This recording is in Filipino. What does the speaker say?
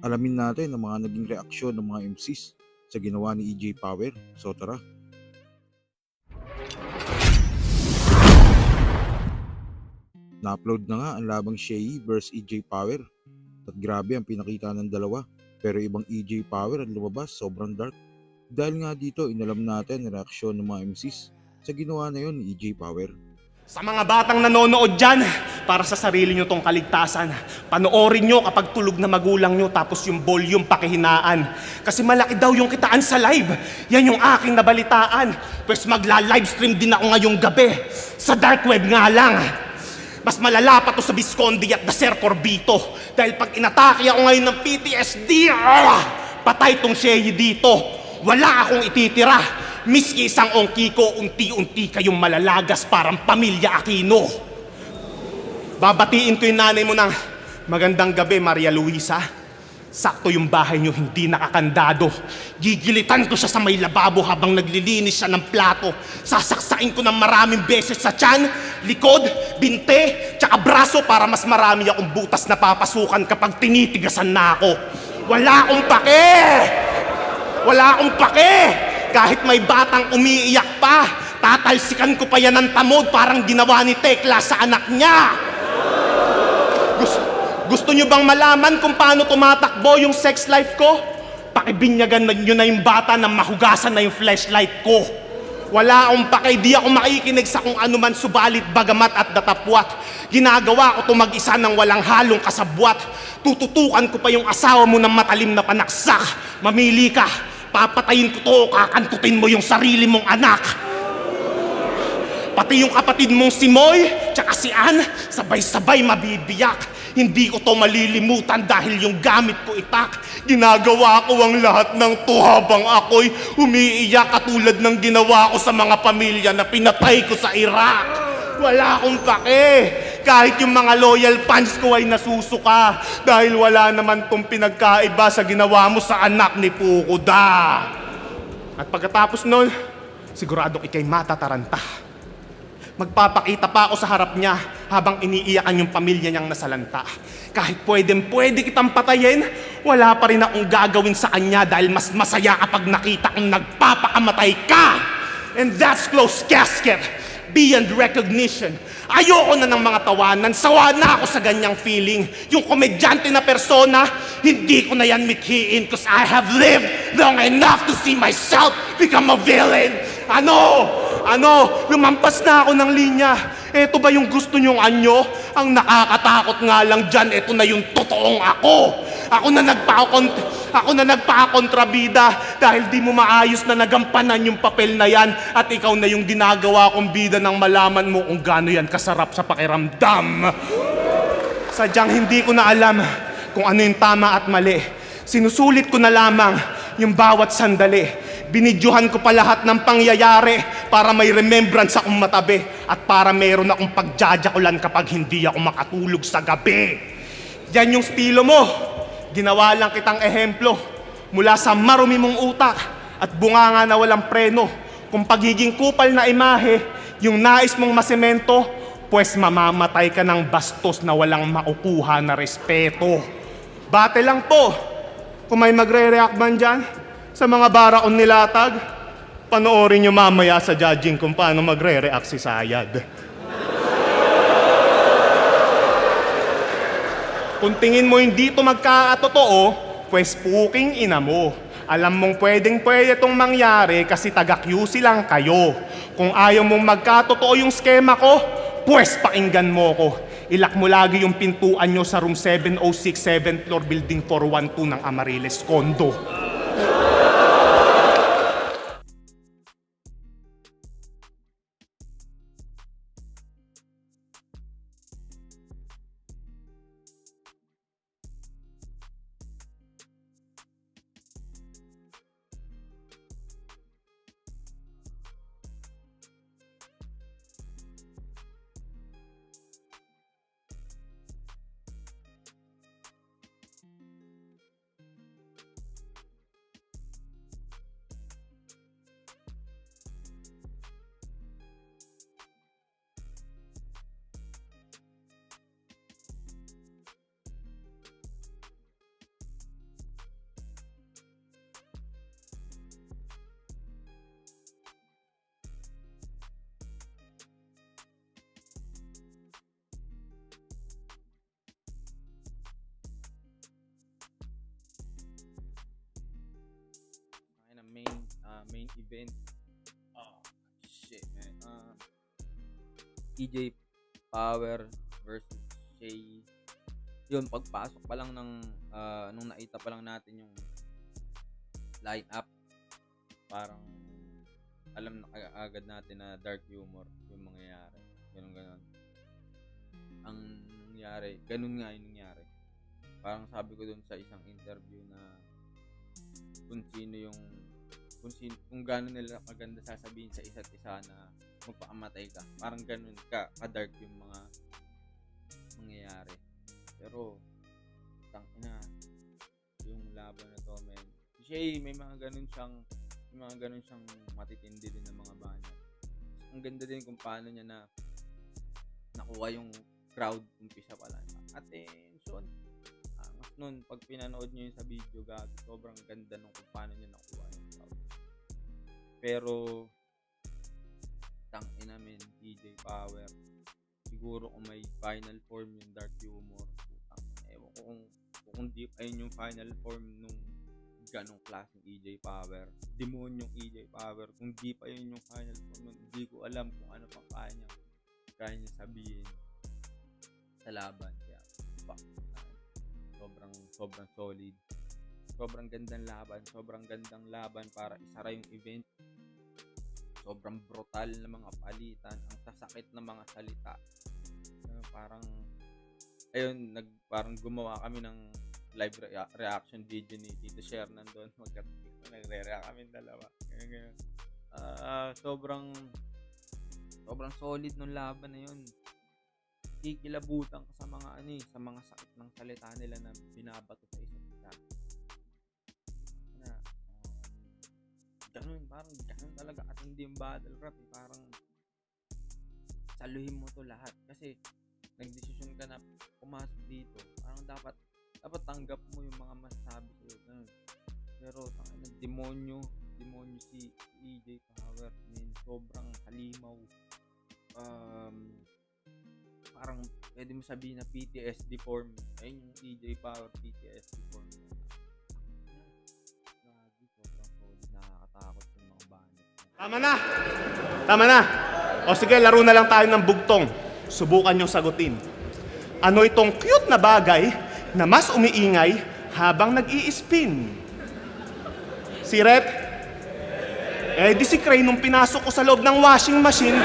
Alamin natin ang mga naging reaksyon ng mga MCs sa ginawa ni EJ Power. So tara. Na-upload na nga ang labang Shea vs EJ Power. At grabe ang pinakita ng dalawa. Pero ibang EJ Power ang lumabas, sobrang dark. Dahil nga dito, inalam natin ang reaksyon ng mga MCs sa ginawa na yon ni EJ Power. Sa mga batang nanonood dyan, para sa sarili nyo tong kaligtasan, panoorin nyo kapag tulog na magulang nyo tapos yung volume pakihinaan. Kasi malaki daw yung kitaan sa live. Yan yung aking nabalitaan. Pues magla-livestream din ako ngayong gabi. Sa dark web nga lang. Mas malala pa to sa Visconde at the Ser Corbito. Dahil pag inatake ako ngayon ng PTSD, ah, patay tong Shea dito. Wala akong ititira. Miski isang ongki ko, unti-unti kayong malalagas parang pamilya Aquino. Babatiin ko yung nanay mo ng magandang gabi, Maria Luisa. Sakto yung bahay niyo hindi nakakandado. Gigilitan ko siya sa may lababo habang naglilinis siya ng plato. Sasaksain ko ng maraming beses sa tiyan, likod, binte, tsaka braso para mas marami akong butas na papasukan kapag tinitigasan na ako. Wala akong pake! Wala akong pake! Kahit may batang umiiyak pa, tatalsikan ko pa yan ng tamod parang ginawa ni Tekla sa anak niya. Gusto, gusto nyo bang malaman kung paano tumatakbo yung sex life ko? Pakibinyagan nyo na yung bata na mahugasan na yung flashlight ko. Wala akong pake, di ako makikinig sa kung ano man subalit bagamat at datapwat. Ginagawa ko to mag-isa ng walang halong kasabwat. Tututukan ko pa yung asawa mo ng matalim na panaksak. Mamili ka, papatayin ko to, kakantutin mo yung sarili mong anak. Pati yung kapatid mong si Moy, tsaka si Ann, sabay-sabay mabibiyak. Hindi ko to malilimutan dahil yung gamit ko itak. Ginagawa ko ang lahat ng to habang ako'y umiiyak katulad ng ginawa ko sa mga pamilya na pinatay ko sa Iraq. Wala akong pake. Kahit yung mga loyal fans ko ay nasusuka dahil wala naman tong pinagkaiba sa ginawa mo sa anak ni Pukuda. At pagkatapos nun, sigurado ikay matataranta. Magpapakita pa ako sa harap niya habang iniiyakan yung pamilya niyang nasalanta. Kahit pwedeng pwede kitang patayin, wala pa rin akong gagawin sa kanya dahil mas masaya kapag nakita kong nagpapakamatay ka. And that's close casket, beyond recognition. Ayoko na ng mga tawanan, sawa na ako sa ganyang feeling. Yung komedyante na persona, hindi ko na yan mithiin cause I have lived long enough to see myself become a villain. Ano? Ano? Lumampas na ako ng linya. Ito ba yung gusto nyong anyo? Ang nakakatakot nga lang dyan, ito na yung totoong ako. Ako na nagpa-kont ako na nagpa-kontrabida dahil di mo maayos na nagampanan yung papel na yan at ikaw na yung ginagawa kong bida nang malaman mo kung gaano yan kasarap sa pakiramdam. Sadyang hindi ko na alam kung ano yung tama at mali. Sinusulit ko na lamang yung bawat sandali. Binidyohan ko pa lahat ng pangyayari para may remembrance akong matabi at para meron akong pagjajakulan kapag hindi ako makatulog sa gabi. Yan yung stilo mo. Ginawa lang kitang ehemplo mula sa marumi mong utak at bunganga na walang preno. Kung pagiging kupal na imahe, yung nais mong masemento, pues mamamatay ka ng bastos na walang makukuha na respeto. Bate lang po, kung may magre-react man dyan sa mga baraon nilatag, panoorin nyo mamaya sa judging kung paano magre-react si Sayad. Kung tingin mo hindi ito magkakatotoo, pues puking ina mo. Alam mong pwedeng pwede itong mangyari kasi taga-QC lang kayo. Kung ayaw mong magkatotoo yung skema ko, pues pakinggan mo ko. Ilak mo lagi yung pintuan nyo sa room 706, 7th floor, building 412 ng Amariles Condo. Main event. Oh, shit, man. Um, EJ Power versus Shay. Yun, pagpasok pa lang ng, ah, nung nakita pa lang natin yung line up, parang alam na agad natin na dark humor yung mangyayari. Ganun ganon. Ang nangyari, ganun nga yung nangyari. Parang sabi ko dun sa isang interview na kung sino yung kung sino, kung gano'n nila maganda sasabihin sa isa't isa na magpakamatay ka. Parang ganun ka, ka-dark yung mga mangyayari. Pero, tangina, yung laban na to. Si Shay, may mga ganun siyang, may mga ganun siyang matitindi din ng mga banat. Ang ganda din kung paano niya na nakuha yung crowd umpisa pa lang. Attention! Angas nun, pag pinanood niyo yun sa video, gag, sobrang ganda nung kung paano niya nakuha. Pero, tang ina men, DJ Power. Siguro kung may final form yung Dark Humor, putang, ewan ko kung, kung di ayun yung final form nung ganong klaseng EJ Power. Demonyong EJ Power. Kung di pa yun yung final form, hindi ko alam kung ano pang kaya niya, kaya niya sabihin sa laban. Kaya, fuck. Sobrang, sobrang solid. Sobrang gandang laban. Sobrang gandang laban para isara yung event. Sobrang brutal na mga palitan. Ang sasakit na mga salita. Uh, parang, ayun, nag, parang gumawa kami ng live rea- reaction video ni Tito Shernan doon. Magkatik. Nagre-react kami dalawa. Ganyan, ganyan. Ah, sobrang, sobrang solid nung laban na yun kikilabutan ka sa mga ano eh, sa mga sakit ng salita nila na binabato sa parang ganun talaga at hindi yung battle rap eh. Parang saluhin mo to lahat. Kasi nagdesisyon ka na pumasok dito. Parang dapat dapat tanggap mo yung mga masasabi sa'yo. Ganun. Pero tangin ng demonyo, demonyo si EJ Power. Man, sobrang halimaw. Um, parang pwede mo sabihin na PTSD form. Ayun yung EJ Power PTSD form. Tama na! Tama na! O sige, laro na lang tayo ng bugtong. Subukan niyong sagutin. Ano itong cute na bagay na mas umiingay habang nag-i-spin? Si Rhett? Eh di si Cray nung pinasok ko sa loob ng washing machine,